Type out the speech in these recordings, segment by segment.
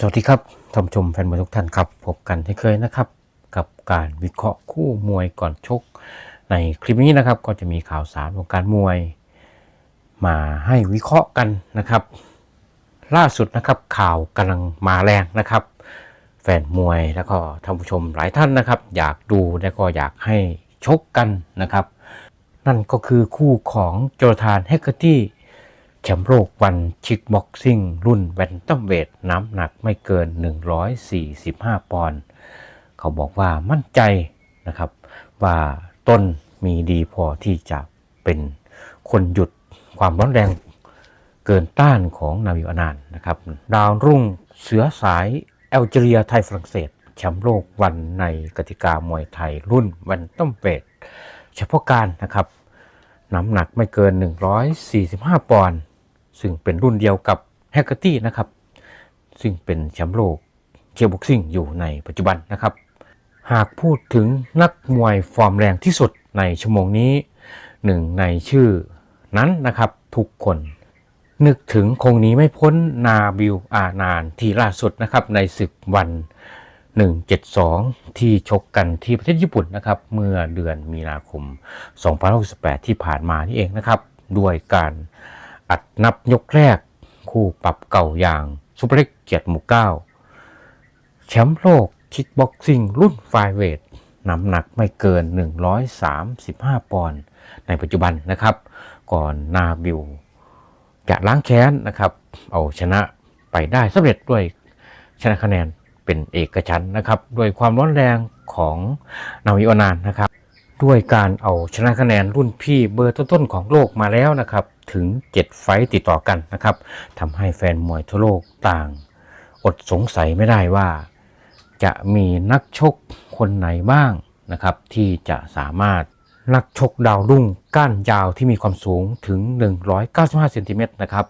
สวัสดีครับท่านผู้ชมแฟนมวยทุกท่านครับพบกันที่เคยนะครับ กับการวิเคราะห์คู่มวยก่อนชก ในคลิปนี้นะครับ ก็จะมีข่าวสารวงการมวย มาให้วิเคราะห์กันนะครับ ล่าสุดนะครับข่าวกำลังมาแรงนะครับ แฟนมวยแล้วก็ท่านผู้ชมหลายท่านนะครับ อยากดูและก็อยากให้ชกกันนะครับ นั่นก็คือคู่ของโจทานเฮกเกอร์ตี้ แชมป์โลกวันคิกบ็อกซิ่ง รุ่นแวนตัมเวทน้ำหนักไม่เกิน 145 ปอนด์เขาบอกว่ามั่นใจนะครับว่าต้นมีดีพอที่จะเป็นคนหยุดความร้อนแรงเกินต้านของนาวิวอานานนะครับ ดาวรุ่งเสือสายแอลจีเรียไทยฝรั่งเศสแชมป์โลกวันในกติกามวยไทยรุ่นแวนตัมเวทเฉพาะการนะครับ น้ำหนักไม่เกิน 145 ปอนด์ ซึ่งเป็นรุ่นเดียวกับแฮกเกอร์ตี้นะครับ ซึ่งเป็นแชมป์โลกเคียร์บ็อกซิ่งอยู่ในปัจจุบันนะครับ หากพูดถึงนักมวยฟอร์มแรงที่สุดในชั่วโมงนี้หนึ่งในชื่อนั้นนะครับทุกคน นึกถึงคงนี้ไม่พ้นนาบิลอานานที่ล่าสุดนะครับในศึกวัน 172 ที่ชกกันที่ประเทศญี่ปุ่นนะครับเมื่อเดือนมีนาคม2068 ที่ผ่านมานี่เองนะครับ ด้วยการ อัดนับยกแรก คู่ปรับเก่าอย่างซุปเปอร์เล็กเกียรติหมู่เก้าแชมป์โลกคิกบ็อกซิ่งรุ่นไฟเวทน้ำหนักไม่เกิน 135 ปอนด์ในปัจจุบันนะครับ ก่อนนาบิลจะล้างแค้นนะครับ เอาชนะไปได้สำเร็จด้วยชนะคะแนนเป็นเอกฉันนะครับ ด้วยความร้อนแรงของนาวิโอนานนะครับ ด้วยการเอาชนะคะแนนรุ่นพี่เบอร์ต้นๆของโลกมาแล้วนะครับ ถึง 7 ไฟต์ติดต่อกันนะครับทำให้แฟนมวยทั่วโลกต่าง อดสงสัยไม่ได้ว่า จะมีนักชกคนไหนบ้างนะครับ ที่จะสามารถนักชกดาวรุ่งก้านยาวที่มีความสูงถึง 195เซนติเมตรนะครับ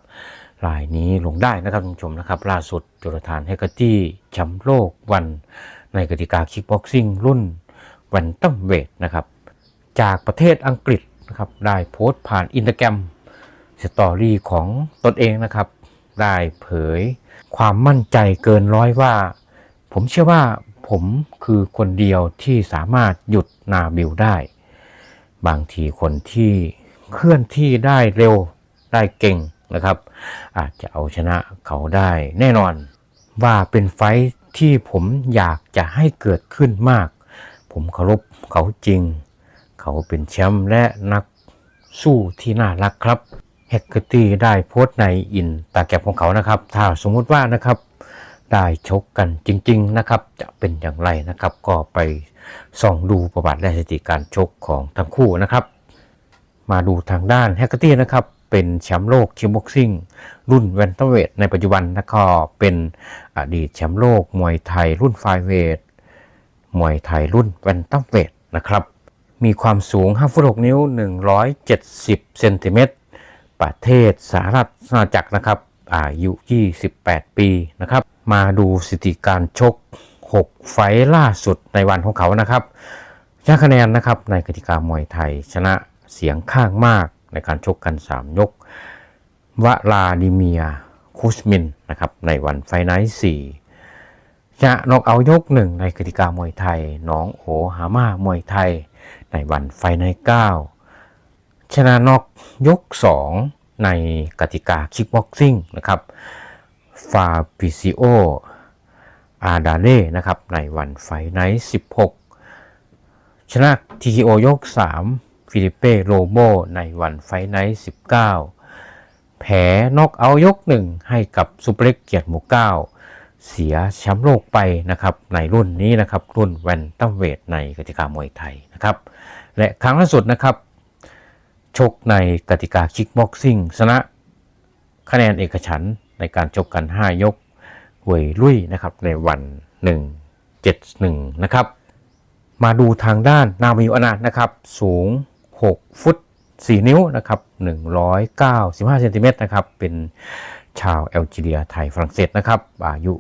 รายนี้ลงได้นะครับท่านผู้ชมนะครับ ล่าสุดโจรทานเฮกเกตี้แชมป์โลกวันในกติกาคิกบ็อกซิ่งรุ่นแวนตั้มเวทนะครับ จากประเทศอังกฤษนะครับได้โพสต์ผ่านอินสตาแกรมสตอรี่ของตนเองนะครับ ได้เผยความมั่นใจเกินร้อยว่า ผมเชื่อว่าผมคือคนเดียวที่สามารถหยุดนาบิลได้ บางทีคนที่เคลื่อนที่ได้เร็วได้เก่งนะครับ อาจจะเอาชนะเขาได้แน่นอนว่าเป็นไฟท์ที่ผมอยากจะให้เกิดขึ้นมาก ผมเคารพเขาจริง เขาเป็นแชมป์และนักสู้ที่น่ารักครับแฮกเกอร์ตี้ได้โพสต์ในอินตาแกรมของเขานะครับ ถ้าสมมุติว่านะครับได้ชกกันจริง ๆนะครับ จะเป็นอย่างไรนะครับ ก็ไปส่องดูประวัติและสถิติการชกของทั้งคู่นะครับ มาดูทางด้านแฮกเกอร์ตี้นะครับเป็นแชมป์โลกคิวบ็อกซิ่งรุ่นแวนเตอร์เวทในปัจจุบันนะก็เป็นอดีตแชมป์โลกมวยไทยรุ่นไฟเวทมวยไทยรุ่นแวนเตอร์เวทนะครับ มีความสูง5ฟุต6นิ้ว 170 เซนติเมตร ประเทศสหรัฐอาณาจักรนะครับ อายุ 28 ปีนะครับ มาดูสถิติการชก 6 ไฟล่าสุดในวันของเขานะครับชนะคะแนนนะครับในกติกามวยไทย ชนะเสียงข้างมากในการชกกัน 3 ยก วลาดิเมียคูสมินนะครับในวันไฟไนท์4ชนะนอกเอายกหนึ่งในกติกามวยไทย น้องโอหามามวยไทย ในวันไฟไน9 ชนะนอกยก 2 ในกติกาคิกบ็อกซิ่งนะครับฟาบิซิโออาดาเล่นะครับในวันไฟไนท์16 ชนะ TKO ยก 3 ฟิลิเป้โรโบในวันไฟไนท์19แพ้นอกเอายกหนึ่งให้กับซูเปอร์เล็กเกียรติหมู่เก้า เสียแชมป์โลกไปนะครับในรุ่นนี้นะครับรุ่นแวนตัมเวทในกติกามวยไทยนะครับและครั้งล่าสุดนะครับ ชกในกติกาคิกบ็อกซิ่งชนะคะแนนเอกฉันในการชกกัน 5 ยกเวยลุยนะครับในวัน 171 นะครับ มาดูทางด้านนามิวอนาถนะครับ สูง 6 ฟุต 4 นิ้วนะครับ195เซนติเมตรนะครับ เป็นชาวแอลจีเรียไทยฝรั่งเศสนะครับ อายุ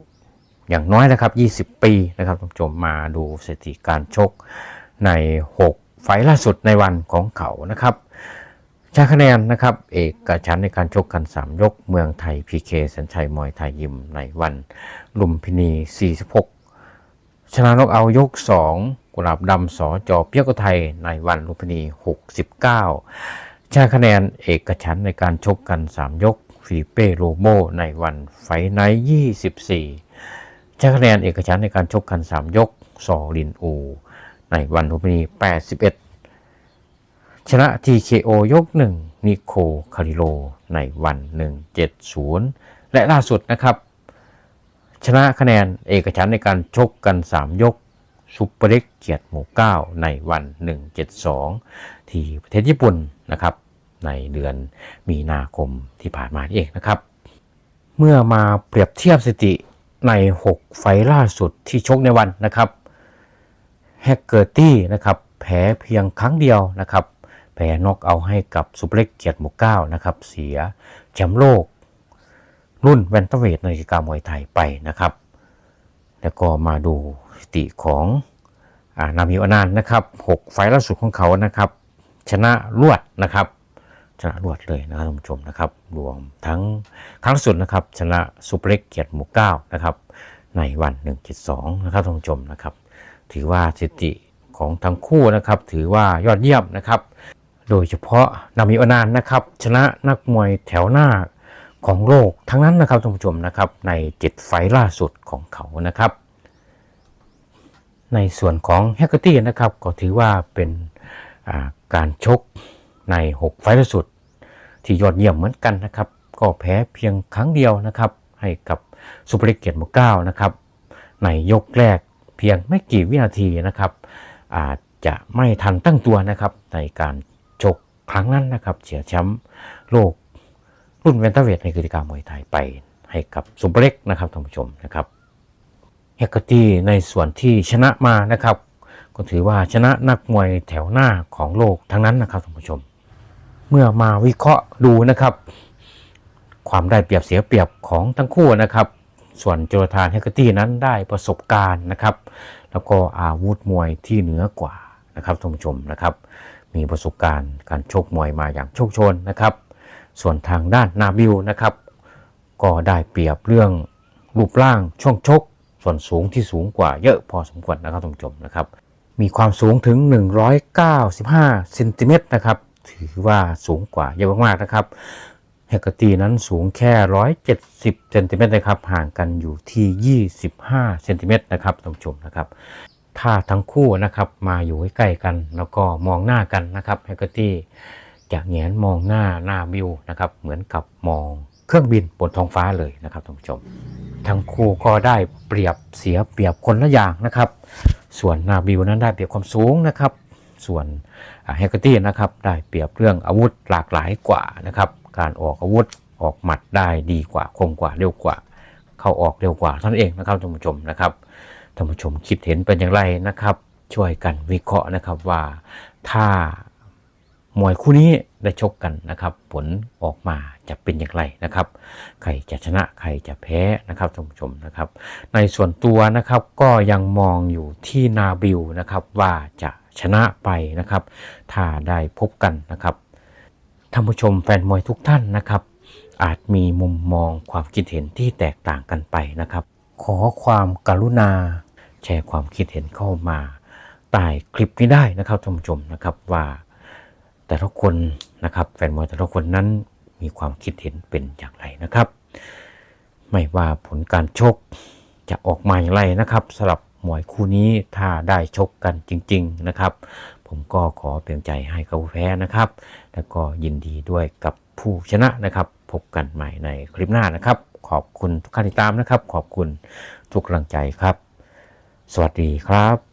อย่างน้อยนะครับ 20 ปีนะครับท่านผู้ชมมาดูสถิติการชกใน 6 ไฟล์ล่าสุดในวันของเขานะครับชนะคะแนนนะครับ เอกฉันในการชกกัน 3 ยกเมืองไทยพีเคสัญชัยมวยไทยยิมในวัน ลุมพินี 46 ชนะนกเอายก 2 กุหลาบดำสอจอเปียกไทยในวันลุมพินี 69 ชนะคะแนนเอกฉันในการชกกัน 3 ยกฟิลิเป้โรโมในวันไฟไนท์24 ชนะคะแนนเอกฉันในการชกกัน 3 ยกซอลินอู ในวันลุมพินี81 ชนะ TKO ยก 1 นิโคคาริโล ในวัน 170 และล่าสุดนะครับ ชนะคะแนนเอกฉันในการชกกัน 3 ยกซุปเปอร์เล็กเกียรติหมู่9ในวัน 172 ที่ประเทศญี่ปุ่นนะครับ ในเดือนมีนาคมที่ผ่านมานี่เองนะครับ เมื่อมาเปรียบเทียบสถิติ ใน 6 ไฟล่าสุดที่ชกในวันนะครับแฮกเกอร์ตี้นะครับแพ้เพียงครั้งเดียวนะครับแพ้นอกเอาให้กับซุปเป็กเกียรติหมู่9นะครับ เสียแชมป์โลก รุ่นแวนเตอร์เวทในกิจกรรมมวยไทยไปนะครับ แล้วก็มาดูสติของอานามิวอนานต์นะครับ 6 ไฟล่าสุดของเขานะครับ ชนะรวดนะครับ ชนะรวดเลยนะครับท่านผู้ชมนะครับรวมทั้งครั้งสุดนะครับชนะซุปเปอร์เล็กเกียรติหมู่9นะครับในวัน 1.2 นะครับท่านผู้ชมนะครับ ถือว่าสถิติของทั้งคู่นะครับ ถือว่ายอดเยี่ยมนะครับ โดยเฉพาะนามิโอนานนะครับ ชนะนักมวยแถวหน้าของโลกทั้งนั้นนะครับท่านผู้ชมนะครับใน7ไฟล่าสุดของเขานะครับ ในส่วนของแฮกเกอร์ตี้นะครับก็ถือว่าเป็นการชก ใน 6 ไฟล์ล่าสุด ที่ยอดเยี่ยมเหมือนกันนะครับ ก็แพ้เพียงครั้งเดียวนะครับ ให้กับซูเปอร์เลกเกียรติหมู่เก้านะครับ ในยกแรกเพียงไม่กี่วินาทีนะครับ อาจจะไม่ทันตั้งตัวนะครับ ในการชกครั้งนั้นนะครับ เสียแชมป์โลกรุ่นเวนเตอร์เวทในกิจกรรมมวยไทยไปให้กับซูเปอร์เล็กนะครับท่านผู้ชมนะครับเฮกเกอร์ตี้ในส่วนที่ชนะมานะครับ ก็ถือว่าชนะนักมวยแถวหน้าของโลกทั้งนั้นนะครับท่านผู้ชม เมื่อมาวิเคราะห์ดูนะครับ ความได้เปรียบเสียเปรียบของทั้งคู่นะครับ ส่วนโจนาธานเฮกเตี้นั้นได้ประสบการณ์นะครับ แล้วก็อาวุธมวยที่เหนือกว่านะครับท่านผู้ชมนะครับ มีประสบการณ์การชกมวยมาอย่างโชคชนนะครับ ส่วนทางด้านนาบิลนะครับ ก็ได้เปรียบเรื่องรูปร่างช่วงชก ส่วนสูงที่สูงกว่าเยอะพอสมควรนะครับท่านผู้ชมนะครับ มีความสูงถึง 195 เซนติเมตรนะครับ ถือว่าสูงกว่าเยอะมากๆนะครับเฮกเกอร์ตีนั้นสูงแค่ 170เซนติเมตรนะครับ ห่างกันอยู่ที่ 25เซนติเมตรนะครับท่านผู้ชมนะครับ ถ้าทั้งคู่นะครับมาอยู่ใกล้กัน แล้วก็มองหน้ากันนะครับเฮกเกอร์ตีจะแงนมองหน้าหน้าบิวนะครับ เหมือนกับมองเครื่องบินบนท้องฟ้าเลยนะครับท่านผู้ชม ทั้งคู่ก็ได้เปรียบเสียเปรียบคนละอย่างนะครับ ส่วนนาบิวนั้นได้เปรียบความสูงนะครับ ส่วนเฮกเกอร์ตี้นะครับได้เปรียบเรื่องอาวุธหลากหลายกว่านะครับการออกอาวุธออกหมัดได้ดีกว่าคมกว่าเร็วกว่า เข้าออกเร็วกว่าท่านเองนะครับท่านผู้ชมนะครับท่านผู้ชมคิดเห็นเป็นอย่างไรนะครับ ช่วยกันวิเคราะห์นะครับว่าถ้ามวยคู่นี้ได้ชกกันนะครับ ผลออกมาจะเป็นอย่างไรนะครับ ใครจะชนะใครจะแพ้นะครับท่านผู้ชมนะครับ ในส่วนตัวนะครับก็ยังมองอยู่ที่นาบิลนะครับว่าจะ ชนะไปนะครับ ถ้าได้พบกันนะครับท่านผู้ชมแฟนมวยทุกท่านนะครับ อาจมีมุมมองความคิดเห็นที่แตกต่างกันไปนะครับ ขอความกรุณา แชร์ความคิดเห็นเข้ามาใต้คลิปนี้ได้นะครับท่านผู้ชมนะครับว่า แต่ละคนนะครับ แฟนมวยแต่ละคนนั้นมีความคิดเห็นเป็นอย่างไรนะครับ ไม่ว่าผลการชกจะออกมาอย่างไรนะครับสำหรับ มวยคู่นี้ถ้าได้ชกกันจริง ๆนะครับ ผมก็ขอเป็นใจให้เขาแพ้นะครับ แล้วก็ยินดีด้วยกับผู้ชนะนะครับ พบกันใหม่ในคลิปหน้านะครับ ขอบคุณทุกการติดตามนะครับ ขอบคุณทุกกำลังใจครับ สวัสดีครับ